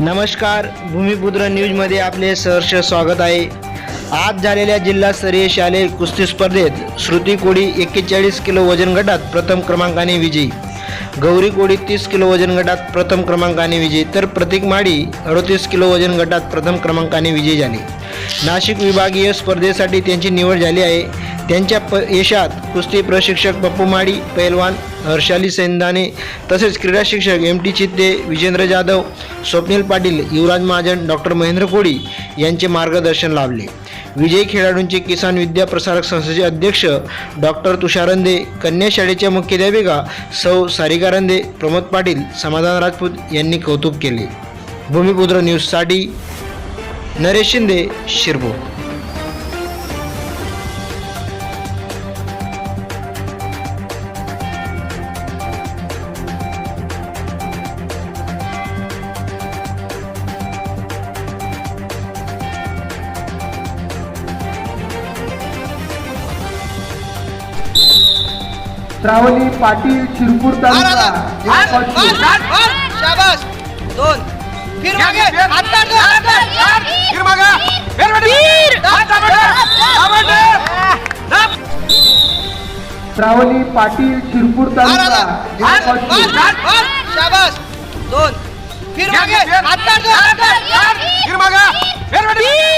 नमस्कार भूमिपुत्र न्यूजमध्ये आपले सहर्ष स्वागत आहे. आज झालेल्या जिल्हास्तरीय शालेय कुस्ती स्पर्धेत श्रुती कोडी एक्केचाळीस किलो वजन गटात प्रथम क्रमांकाने विजयी. गौरी कोडी तीस किलो वजन गटात प्रथम क्रमांकाने विजयी. तर प्रतीक माडी अडतीस किलो वजन गटात प्रथम क्रमांकाने विजयी झाले. नाशिक विभागीय स्पर्धेसाठी त्यांची निवड झाली आहे. त्यांच्या प यशात कुस्ती प्रशिक्षक पप्पू माडी पैलवान हर्षाली सेंदाने तसेच क्रीडा शिक्षक M T Chitte Vijendra Jadhav Swapnil Patil Yuvraj Mahajan doctor Mahendra Koli यांचे मार्गदर्शन लाभले. विजयी खेळाडूंचे किसान विद्या प्रसारक संस्थेचे अध्यक्ष डॉक्टर तुषारंदे कन्या शाळेच्या मुख्याध्यापिका सौ सारिका रंदे प्रमोद पाटील समाधान राजपूत यांनी कौतुक केले. भूमिपुत्र न्यूजसाठी नरेश शिंदे शिरपूर. श्रावणी पाटील शिरपूर तालुका शाबास दोन फिर मागे हात काढ दो, हात काढ. फिर मागा फिर मागे. फिर. हात दाबा. दाब. श्रावणी पाटील शिरपूर तालुका. शाबास दोन फिर मागे फिर. हात काढ दो, हात काढ. फिर मागा फिर मागे.